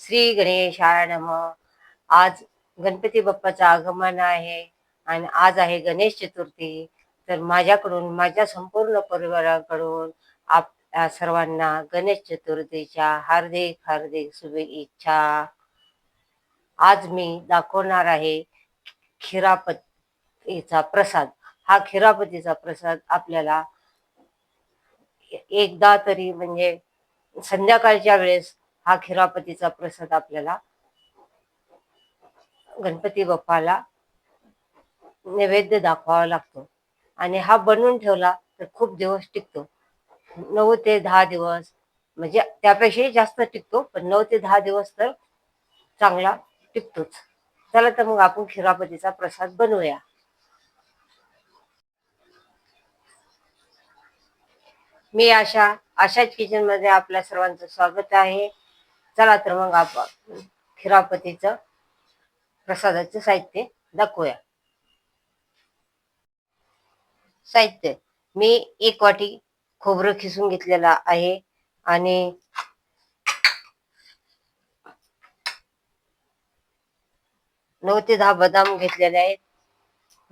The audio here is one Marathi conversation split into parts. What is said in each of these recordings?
श्री गणेशाय नम. आज गणपती बाप्पाचं आगमन आहे आणि आज आहे गणेश चतुर्थी. तर माझ्याकडून माझ्या संपूर्ण परिवाराकडून आप सर्वांना गणेश चतुर्थीच्या हार्दिक हार्दिक शुभेच्छा. आज मी दाखवणार आहे खिरापतीचा प्रसाद. हा खिरापतीचा प्रसाद आपल्याला एकदा तरी म्हणजे संध्याकाळच्या वेळेस हा खिरापतीचा प्रसाद आपल्याला गणपती बाप्पाला नैवेद्य दाखवावा लागतो. आणि हा बनवून ठेवला तर खूप दिवस टिकतो. नऊ ते दहा दिवस म्हणजे त्यापेक्षाही जास्त टिकतो पण नऊ ते दहा दिवस तर चांगला टिकतोच. चला तर मग आपण खिरापतीचा प्रसाद बनवूया. मी आशा आशाच किचनमध्ये आपल्या सर्वांचं स्वागत आहे. चला तर मग आपण खिरापतीचं प्रसादाचं साहित्य दाखवूया. साहित्य. मी एक वाटी खोबरं खिसून घेतलेला आहे आणि नऊ ते दहा बदाम घेतलेले आहेत.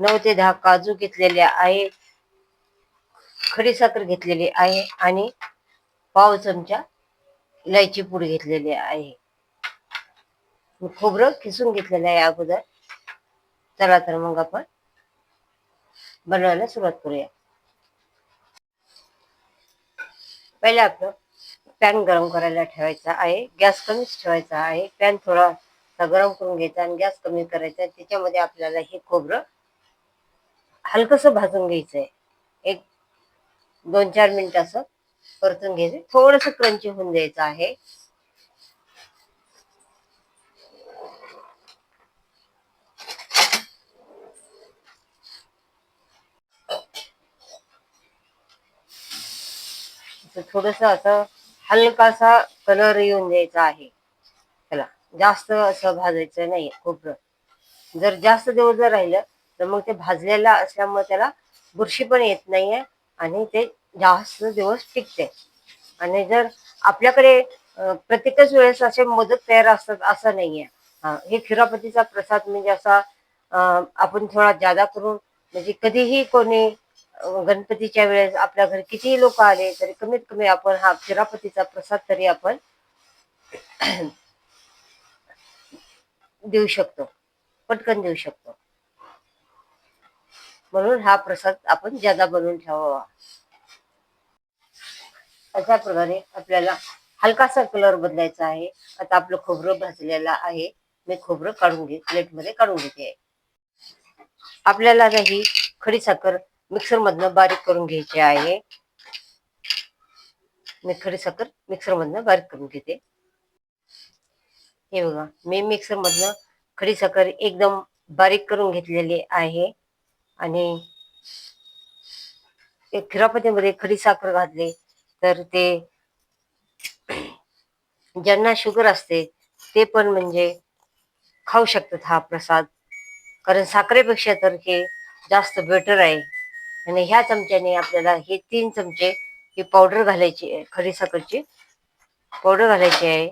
नऊ ते दहा काजू घेतलेले आहे. खडीसाखर घेतलेली आहे आणि पाव चमचा इलायची पूड घेतलेली आहे. खोबरं खिसून घेतलेलं आहे अगोदर. चला तर मग आपण बनवायला सुरुवात करूया. पहिले आपलं पॅन गरम करायला ठेवायचा आहे. गॅस कमीच ठेवायचा आहे. पॅन थोडा गरम करून घ्यायचा आणि गॅस कमी करायचा. त्याच्यामध्ये आपल्याला हे खोबरं हलकस भाजून घ्यायचंय. एक दोन चार मिनिट असं परतून घ्यायचं. थोडस क्रंची होऊन द्यायचं आहे. थोडस असं हलकासा कलर येऊन द्यायचा आहे. त्याला जास्त असं भाजायचं नाही खोबरं. जर जास्त दिवस जर राहिलं तर मग ते भाजलेलं असल्यामुळे त्याला बुरशी पण येत नाहीये आणि ते जास्त दिवस टिकते. आणि जर आपल्याकडे प्रत्येकच वेळेस असे मोदक तयार असतात असं नाहीये. हे खिरापतीचा प्रसाद म्हणजे असा आपण थोडा जादा करून म्हणजे कधीही कोणी गणपतीच्या वेळेस आपल्या घरी कितीही लोक आले तरी कमीत कमी आपण हा खिरापतीचा प्रसाद तरी आपण देऊ शकतो. पटकन देऊ शकतो. म्हणून हा प्रसाद आपण ज्यादा बनवून ठेवावा. अशा प्रकारे आपल्याला हलकासा कलर बदलायचा आहे. आता आपलं खोबरं भाजलेलं आहे. मी खोबरं काढून घे प्लेटमध्ये काढून घेते. आपल्याला ही खडी साखर मिक्सर मधनं बारीक करून घ्यायची आहे. मी खडी साखर मिक्सर मधनं बारीक करून घेते. हे बघा मी मिक्सर मधनं खडी साखर एकदम बारीक करून घेतलेली आहे. आणि खिरापतीमध्ये खडी साखर घातली. तर ते ज्यांना शुगर असते ते पण म्हणजे खाऊ शकतात हा प्रसाद. कारण साखरेपेक्षा तर हे जास्त बेटर आहे. आणि ह्या चमच्याने आपल्याला हे तीन चमचे ही पावडर घालायची आहे खडी साखरची पावडर घालायची आहे.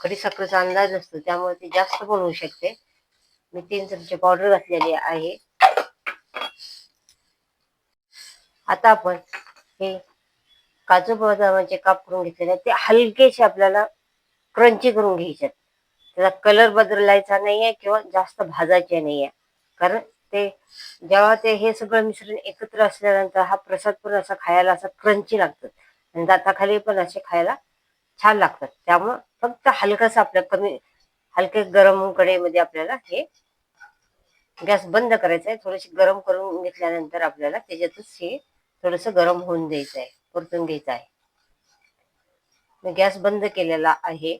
खडी साखरेचा अंदाज असतो त्यामुळे ते जास्त पण होऊ शकते. मी तीन चमचे पावडर घातलेली आहे. आता आपण हे काजू बदामाचे काप करून घेतलेले ते हलकेसे आपल्याला क्रंची करून घ्यायचे त्याचा कलर बदलायचा नाहीये किंवा जास्त भाजायचे नाहीये. कारण ते जेव्हा ते हे सगळं मिश्रण एकत्र असल्यानंतर हा प्रसाद पण असा खायला असा क्रंची लागतात आणि दाताखाली पण असे खायला छान लागतात. त्यामुळं फक्त हलकस आपल्या कमी हलके गरम कडेमध्ये आपल्याला हे गॅस बंद करायचा आहे थोडेसे गरम करून घेतल्यानंतर आपल्याला त्याच्यातच हे थोडस गरम होऊन द्यायचं आहे परतून घ्यायचं आहे मी गॅस बंद केलेला आहे.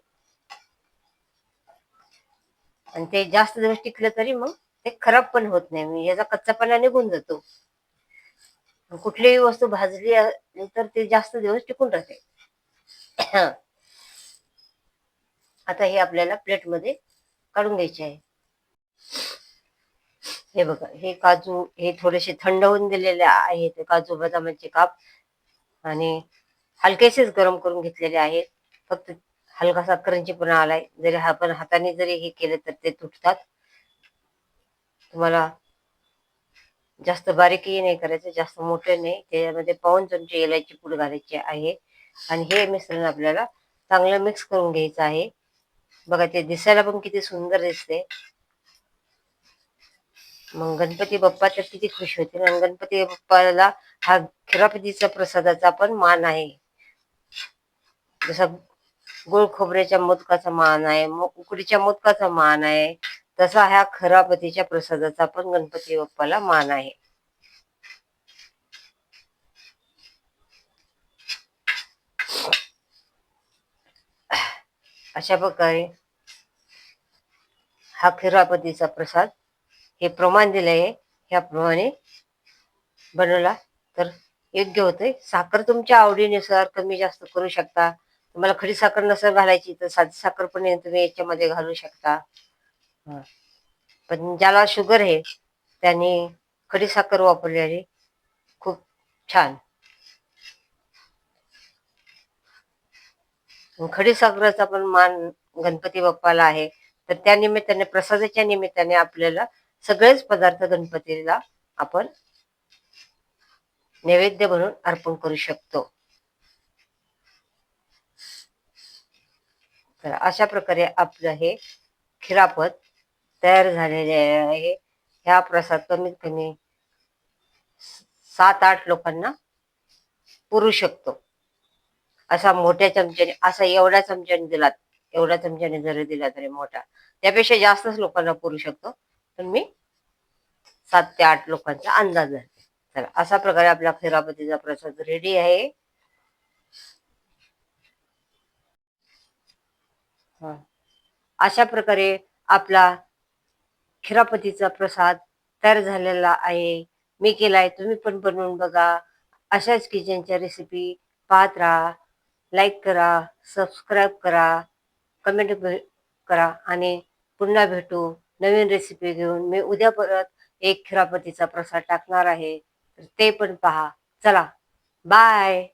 आणि ते जास्त दिवस टिकलं तरी मग ते खराब पण होत नाही. मी याचा कच्चापणा निघून जातो. कुठलीही वस्तू भाजली तर ते जास्त दिवस टिकून राहते. आता हे आपल्याला प्लेटमध्ये काढून घ्यायचे आहे. हे बघा हे काजू हे थोडेसे थंड होऊन दिलेले आहेत. काजू बदामाचे काप आणि हलकेसेच गरम करून घेतलेले आहेत. फक्त हलकासा क्रंचीपणा आलाय. जरी आपण हाताने जरी हे केलं तर ते तुटतात. तुम्हाला जास्त बारीकही नाही करायचं जास्त मोठे नाही. त्याच्यामध्ये पाऊन चमचे इलायची पूड घालायची आहे. आणि हे मिश्रण आपल्याला चांगलं मिक्स करून घ्यायचं आहे. बघा ते दिसायला पण किती सुंदर दिसते मग गणपती बाप्पा तर किती खुश होते आणि गणपती बाप्पाला हा खिरापतीचा प्रसादाचा पण मान आहे. जसा गोळ खोबऱ्याच्या मोदकाचा मान आहे मग उकडीच्या मोदकाचा मान आहे तसा ह्या खरापतीच्या प्रसादाचा पण गणपती बाप्पाला मान आहे. अशा प्रकारे हा खिरापतीचा प्रसाद हे प्रमाण दिलं आहे. ह्याप्रमाणे बनवला. तर योग्य होते साखर तुमच्या आवडीनुसार कमी जास्त करू शकता. तुम्हाला खडी साखर नसेल घालायची तर साधी साखर पण तुम्ही याच्यामध्ये घालू शकता. पण ज्याला शुगर आहे त्यांनी खडी साखर वापरलेली खूप छान. खडी साखरेचा पण मान गणपती बाप्पाला आहे. तर त्या निमित्ताने प्रसादाच्या निमित्ताने आपल्याला सगळेच पदार्थ गणपतीला आपण नैवेद्य म्हणून अर्पण करू शकतो. तर अशा प्रकारे आपलं हे खिरापत तयार झालेले आहे. ह्या प्रसाद कमीत कमी सात आठ लोकांना पुरू शकतो. असा मोठ्या चमच्याने असा एवढ्या चमच्याने दिलात एवढ्या चमच्याने जरी दिला तरी मोठा. त्यापेक्षा जास्तच लोकांना पुरू शकतो. तर मी सात ते आठ लोकांचा अंदाज आहे. चला अशा प्रकारे आपला खिरापतीचा प्रसाद रेडी आहे. अशा प्रकारे आपला खिरापतीचा प्रसाद तयार झालेला आहे. मी केलाय तुम्ही पण बनवून बघा. अशाच किचनच्या रेसिपी पाहत राहा. लाईक करा सबस्क्राईब करा कमेंट करा आणि पुन्हा भेटू. नवीन रेसिपी घेऊन मी उद्या परत एक खिरापतीचा प्रसाद टाकणार आहे. तर ते पण पहा. चला. बाय